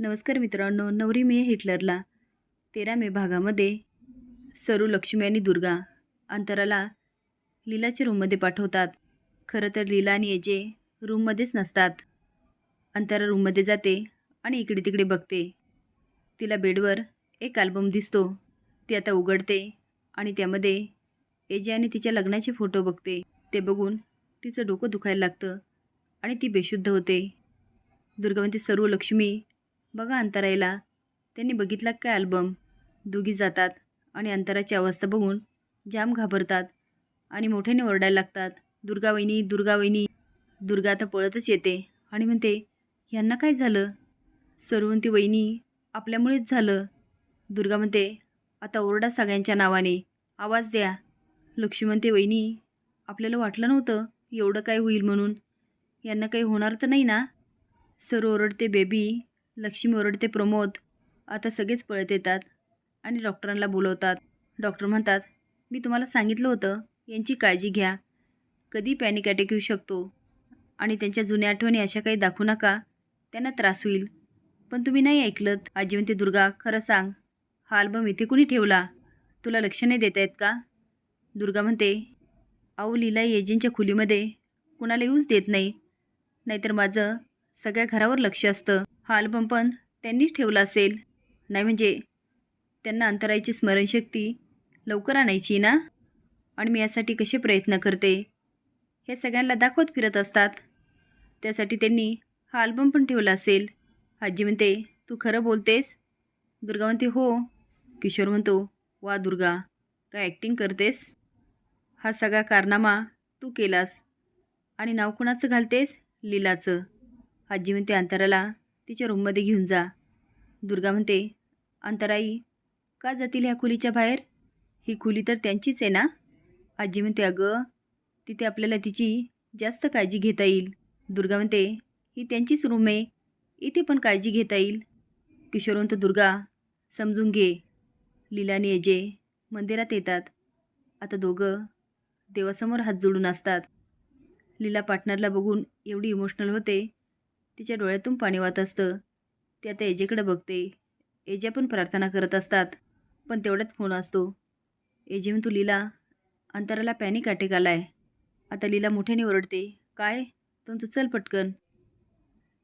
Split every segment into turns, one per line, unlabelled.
नमस्कार मित्रांनो नवरी मे हिटलरला. तेरा मे भागामध्ये सरू लक्ष्मी आणि दुर्गा अंतराला लीलाच्या रूममध्ये पाठवतात. खरं तर लीला आणि एजे रूममध्येच नसतात. अंतरा रूममध्ये जाते आणि इकडे तिकडे बघते. तिला बेडवर एक अल्बम दिसतो. ती आता उघडते आणि त्यामध्ये एजे आणि तिच्या लग्नाचे फोटो बघते. ते बघून तिचं डोकं दुखायला लागतं आणि ती बेशुद्ध होते. दुर्गा म्हणते सर्व लक्ष्मी बघा अंतराईला त्यांनी बघितला काय अल्बम दोघी जातात आणि अंतराची अवस्था बघून जाम घाबरतात आणि मोठ्याने ओरडायला लागतात. दुर्गा वहिनी दुर्गा वहिनी. दुर्गा आता पळतच येते आणि म्हणते ह्यांना काय झालं? सर्वंती वहिनी आपल्यामुळेच झालं. दुर्गा म्हणते आता ओरडा सगळ्यांच्या नावाने. आवाज द्या. लक्ष्मी म्हणते वहिनी आपल्याला वाटलं नव्हतं एवढं काय होईल म्हणून. यांना काही होणार तर नाही ना? सर ओरडते बेबी लक्ष्मी ओरडते प्रमोद. आता सगळेच पळत येतात आणि डॉक्टरांना बोलवतात. डॉक्टर म्हणतात मी तुम्हाला सांगितलं होतं यांची काळजी घ्या. कधी पॅनिक अटॅक येऊ शकतो आणि त्यांच्या जुन्या आठवणी अशा काही दाखवू नका. त्यांना त्रास होईल. पण तुम्ही नाही ऐकलत. आजी म्हणते दुर्गा खरं सांग हा अल्बम इथे कुणी ठेवला? तुला लक्ष नाही देत आहेत का? दुर्गा म्हणते अहो लीला एजंटच्या खोलीमध्ये. कुणाला येऊच देत नाही. नाहीतर माझं सगळ्या घरावर लक्ष असतं. हा अल्बम पण त्यांनीच ठेवला असेल. नाही म्हणजे त्यांना अंतरायची स्मरणशक्ती लवकर आणायची ना? आणि मी यासाठी कसे प्रयत्न करते? हे सगळ्यांना दाखवत फिरत असतात. त्यासाठी त्यांनी हा अल्बम पण ठेवला असेल. आजी म्हणते तू खरं बोलतेस? दुर्गा म्हणते हो. किशोर म्हणतो वा दुर्गा काय ॲक्टिंग करतेस? हा सगळा कारनामा तू केलास. आणि नाव कुणाचं घालतेस? लीलाचं. आजी म्हणते अंतराला तिच्या रूममध्ये घेऊन जा. दुर्गा म्हणते अंतराई का जातील ह्या खोलीच्या बाहेर? ही खोली तर त्यांचीच आहे ना? आजी म्हणते अगं तिथे आपल्याला तिची जास्त काळजी घेता येईल. दुर्गा म्हणते ही त्यांचीच रूम आहे. इथे पण काळजी घेता येईल. किशोरवंत दुर्गा समजून घे. लीला अजय मंदिरात येतात. आता दोघं देवासमोर हात जोडून असतात. लीला पार्टनरला बघून एवढी इमोशनल होते. तिच्या डोळ्यातून पाणी वाहत असतं. ती आता एजेकडे बघते. एजा पण प्रार्थना करत असतात पण तेवढ्यात फोन असतो. एजे म्हणतो लीला अंतराला पॅनिक अटॅक आला आहे आता लीला मोठ्याने ओरडते. काय? तुमचं चल पटकन.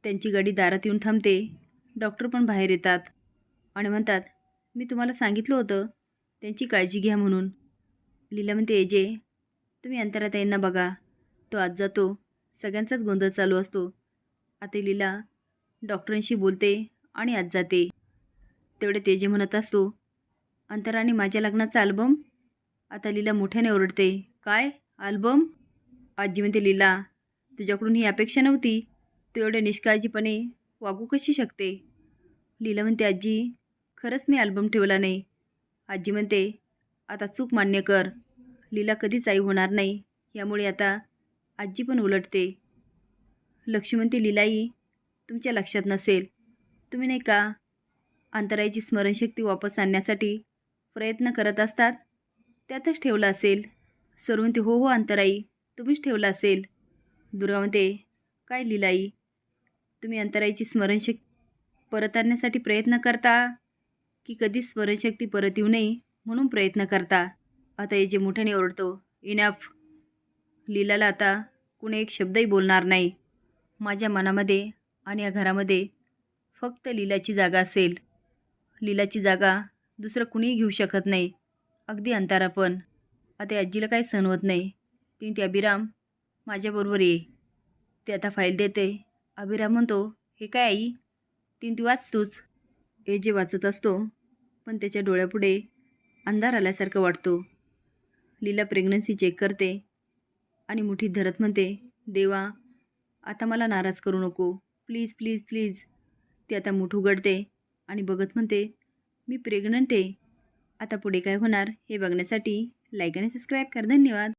त्यांची गाडी दारात येऊन थांबते. डॉक्टर पण बाहेर येतात आणि म्हणतात मी तुम्हाला सांगितलं होतं. त्यांची काळजी घ्या म्हणून. लीला म्हणते एजे तुम्ही अंतरात यांना बघा. तो आज जातो. सगळ्यांचाच गोंधळ चालू असतो. आता लीला डॉक्टरांशी बोलते आणि आज जाते. तेवढे तेजे म्हणत असतो अंतराने माझ्या लग्नाचा अल्बम आता लीला मोठ्याने ओरडते काय? अल्बम आजी म्हणते लीला तुझ्याकडून ही अपेक्षा नव्हती. तू एवढ्या निष्काळजीपणे वागू कशी शकते? लीला म्हणते आजी खरंच मी अल्बम ठेवला नाही. आजी म्हणते आता चूक मान्य कर. लीला कधीच आई होणार नाही. यामुळे आता आजी पण उलटते. लक्ष्मंती लिलाई लीलाई तुमच्या लक्षात नसेल. तुम्ही नाही का अंतराईची स्मरणशक्ती वापस आणण्यासाठी प्रयत्न करत असतात? त्यातच ठेवलं असेल. सरवंती म्हणते हो हो अंतराई तुम्हीच ठेवला असेल. दुर्गा म्हणते काय लिलाई तुम्ही अंतराईची स्मरणशक्ती परत आणण्यासाठी प्रयत्न करता? की कधी स्मरणशक्ती परत येऊ नये म्हणून प्रयत्न करता? आता हे जे मोठ्याने ओरडतो इनफ लीलाला आता कुणी एक शब्दही बोलणार नाही. माझ्या मनामध्ये आणि या घरामध्ये फक्त लीलाची जागा असेल. लीलाची जागा दुसरं कुणीही घेऊ शकत नाही. अगदी अंतारा पण. आता आजीला काही सहन होत नाही. ती ते अभिराम माझ्याबरोबर ये. ते आता फाईल देते. अभिराम म्हणतो हे काय आई? तीन ती वाचतोच हे जे वाचत असतो पण त्याच्या डोळ्यापुढे अंधार आल्यासारखं वाटतो. लीला प्रेग्नन्सी चेक करते आणि मुठीत धरत म्हणते देवा आता मला नाराज करू नको. Please please please. ती आता मूठ उघडते आणि बघत म्हणते मी प्रेग्नंट आहे. आता पुढे काय होणार हे बघण्यासाठी लाईक आणि सबस्क्राईब कर. धन्यवाद.